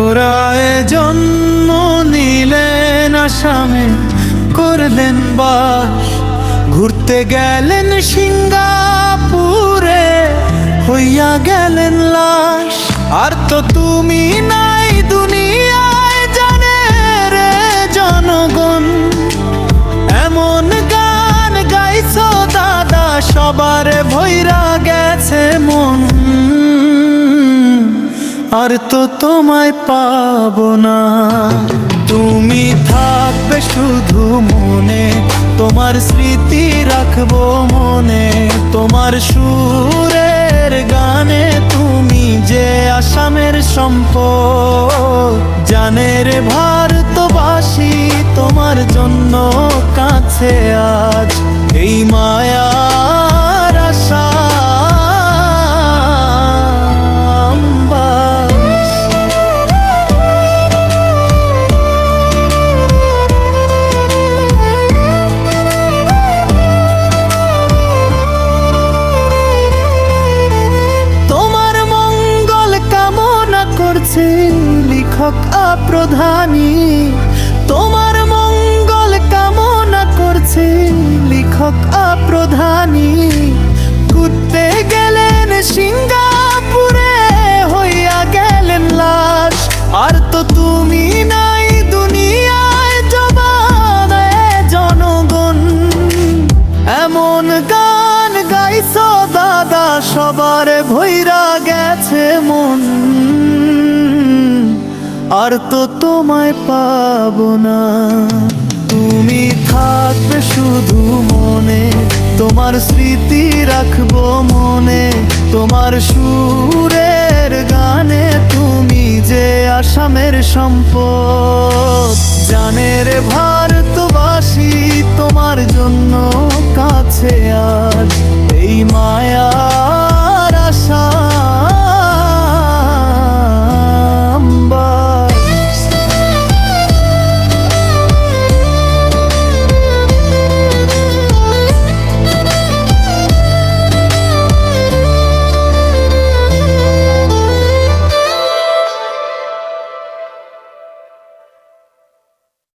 তোরায় জন্ম নিলেন আসামে, করলেন বাস। ঘুরতে গেলেন সিঙ্গাপুরে, হইয়া গেলেন লাশ। আর তো তুমি নাই দুনিয়ায় জানে রে জনগণ। আর তো তোমায় পাব না। তুমি থাকবে শুধু মনে, তোমার স্মৃতি রাখব মনে, তোমার সুরের গানে তুমি যে আসামের সম্পদ, জানের ভারতবাসী করছে লেখক আপ্রধানী, তোমার মঙ্গল কামনা করছে লেখক আপ্রধানী। ঘুরতে গেলেন সিঙ্গাপুরে, হইয়া গেলেন লাশ। আর তো তুমি নাই দুনিয়ায়, জবানে জনগণ। এমন গান গাইছো দাদা, সবার ভৈরা গেছে মন। আর তো তোমায় পাবো না। তুমি থাকবে শুধু মনে, তোমার স্মৃতি রাখব মনে, তোমার সুরের গানে তুমি যে আসামের সম্পদ। জানের ভারতবাসী তোমার জন্য কাছে আ